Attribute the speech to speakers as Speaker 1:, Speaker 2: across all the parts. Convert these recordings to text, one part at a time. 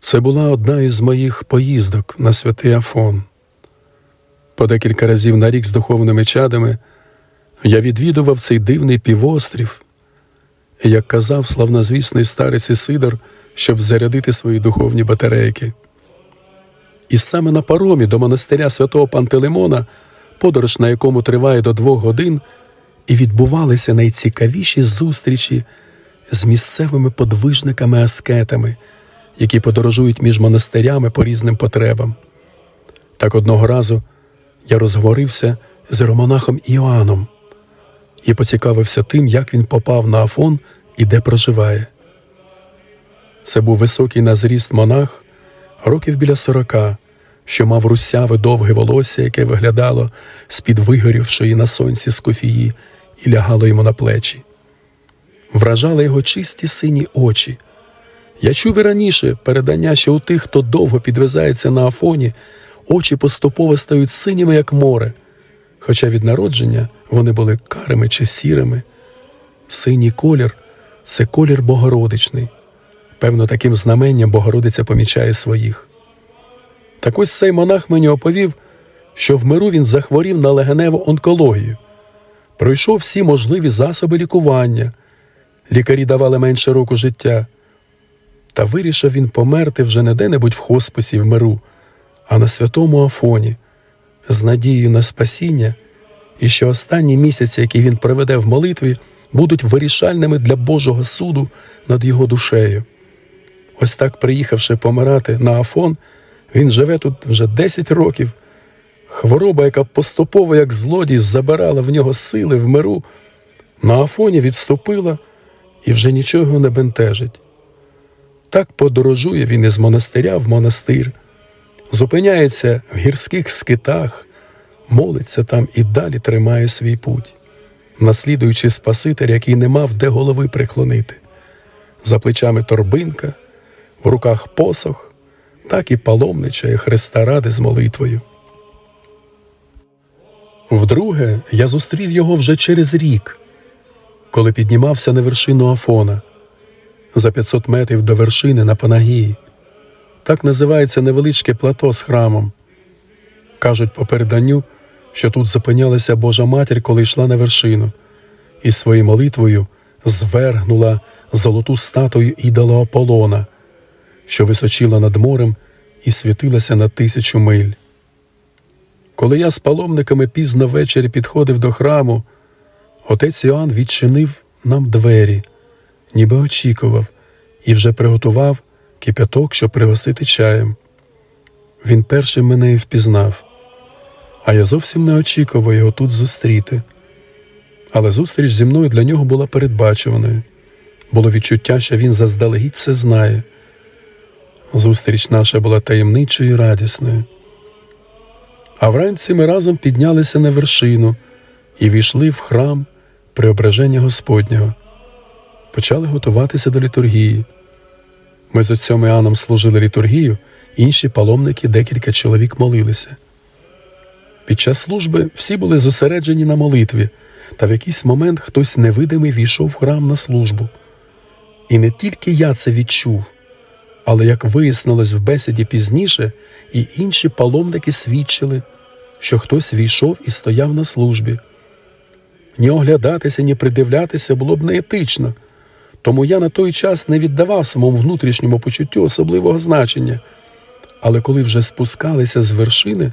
Speaker 1: Це була одна із моїх поїздок на святий Афон. По декілька разів на рік з духовними чадами я відвідував цей дивний півострів, як казав славнозвісний старець Ісидор, щоб зарядити свої духовні батарейки. І саме на паромі до монастиря святого Пантелеймона, подорож на якому триває до двох годин, і відбувалися найцікавіші зустрічі з місцевими подвижниками-аскетами, які подорожують між монастирями по різним потребам. Так одного разу я розговорився з романахом Іоанном і поцікавився тим, як він попав на Афон і де проживає. Це був високий на зріст монах, років біля сорока, що мав русяве довге волосся, яке виглядало з-під вигорівшої на сонці скофії і лягало йому на плечі. Вражали його чисті сині очі. Я чув і раніше передання, що у тих, хто довго підвизається на Афоні, очі поступово стають синіми, як море, хоча від народження вони були карими чи сірими. Синій колір це колір Богородичний. Певно, таким знаменням Богородиця помічає своїх. Так ось цей монах мені оповів, що в миру він захворів на легеневу онкологію, пройшов всі можливі засоби лікування, лікарі давали менше року життя. Та вирішив він померти вже не де-небудь в хосписі в миру, а на святому Афоні, з надією на спасіння, і що останні місяці, які він проведе в молитві, будуть вирішальними для Божого суду над його душею. Ось так, приїхавши помирати на Афон, він живе тут вже 10 років. Хвороба, яка поступово, як злодій, забирала в нього сили в миру, на Афоні відступила і вже нічого не бентежить. Так подорожує він із монастиря в монастир, зупиняється в гірських скитах, молиться там і далі тримає свій путь, наслідуючи Спасителя, який не мав де голови приклонити. За плечами торбинка, в руках посох, так і паломничає Христа ради з молитвою. Вдруге я зустрів його вже через рік, коли піднімався на вершину Афона за 500 метрів до вершини на Панагії. Так називається невеличке плато з храмом. Кажуть по переданню, що тут зупинялася Божа матір, коли йшла на вершину, і своєю молитвою звергнула золоту статую ідола Аполлона, що височила над морем і світилася на тисячу миль. Коли я з паломниками пізно ввечері підходив до храму, отець Іоанн відчинив нам двері, ніби очікував, і вже приготував кипяток, щоб пригостити чаєм. Він першим мене і впізнав, а я зовсім не очікував його тут зустріти. Але зустріч зі мною для нього була передбачуваною. Було відчуття, що він заздалегідь все знає. Зустріч наша була таємничою і радісною. А вранці ми разом піднялися на вершину і війшли в храм Преображення Господнього. Почали готуватися до літургії. Ми з отцем Іоанном служили літургію, інші паломники, декілька чоловік молилися. Під час служби всі були зосереджені на молитві, та в якийсь момент хтось невидимий війшов в храм на службу. І не тільки я це відчув, але як вияснилось в бесіді пізніше, і інші паломники свідчили, що хтось війшов і стояв на службі. Ні оглядатися, ні придивлятися було б неетично, тому я на той час не віддавав самому внутрішньому почуттю особливого значення. Але коли вже спускалися з вершини,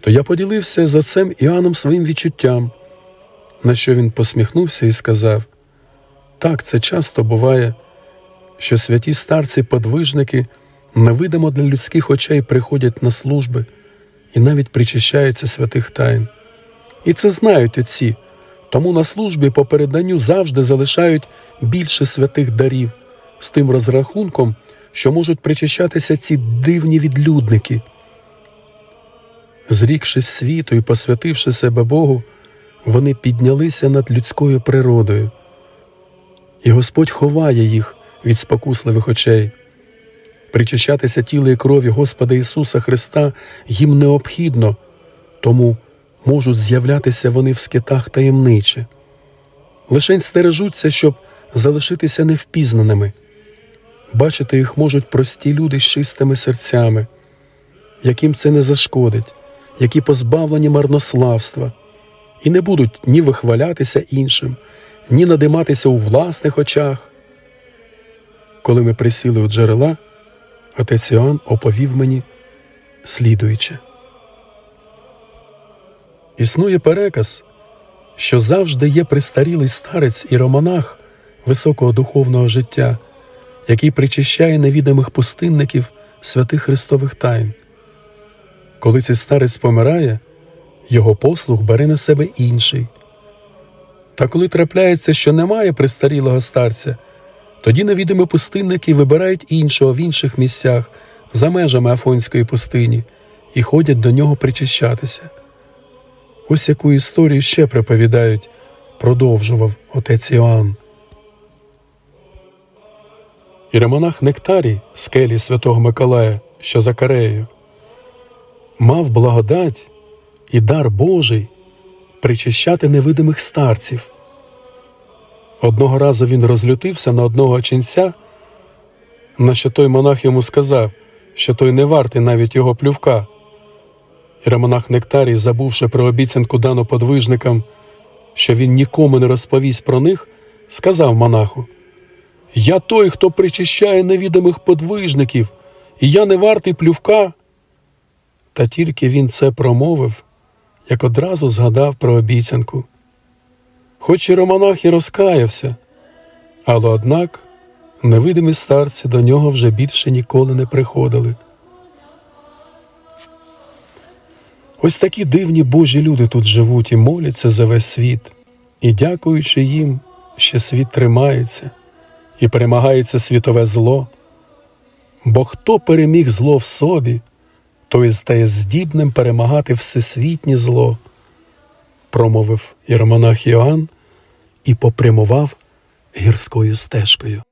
Speaker 1: то я поділився з отцем Іоанном своїм відчуттям, на що він посміхнувся і сказав: так, це часто буває що святі старці-подвижники невидимо для людських очей приходять на служби і навіть причащаються святих тайн. І це знають отці, тому на службі по переданню завжди залишають більше святих дарів з тим розрахунком, що можуть причащатися ці дивні відлюдники. Зрікшись світу і посвятивши себе Богу, вони піднялися над людською природою, і Господь ховає їх від спокусливих очей. Причащатися тіла і крові Господа Ісуса Христа їм необхідно, тому можуть з'являтися вони в скитах таємниче. Лишень стережуться, щоб залишитися невпізнаними. Бачити їх можуть прості люди з чистими серцями, яким це не зашкодить, які позбавлені марнославства, і не будуть ні вихвалятися іншим, ні надиматися у власних очах. Коли ми присіли у джерела, отець Іоанн оповів мені слідуюче. Існує переказ, що завжди є престарілий старець і романах високого духовного життя, який причищає невідомих пустинників святих Христових тайн. Коли цей старець помирає, його послуг бере на себе інший. Та коли трапляється, що немає престарілого старця, тоді невідомі пустинники вибирають іншого в інших місцях за межами Афонської пустині і ходять до нього причащатися. Ось яку історію ще приповідають, продовжував отець Іоанн. Іеромонах Нектарій, з келії святого Миколая, що за Кареєю, мав благодать і дар Божий причащати невидимих старців. Одного разу він розлютився на одного ченця, на що той монах йому сказав, що той не вартий навіть його плювка. Іеромонах Нектарій, забувши про обіцянку дану подвижникам, що він нікому не розповість про них, сказав монаху: Я той, хто причищає невідомих подвижників, і я не вартий плювка. Та тільки він це промовив, як одразу згадав про обіцянку. Хоч іеромонах і розкаявся, але однак невидимі старці до нього вже більше ніколи не приходили. Ось такі дивні Божі люди тут живуть і моляться за весь світ, і, дякуючи їм, ще світ тримається і перемагається світове зло. Бо хто переміг зло в собі, той стає здібним перемагати всесвітнє зло, промовив єромонах Йоанн і попрямував гірською стежкою.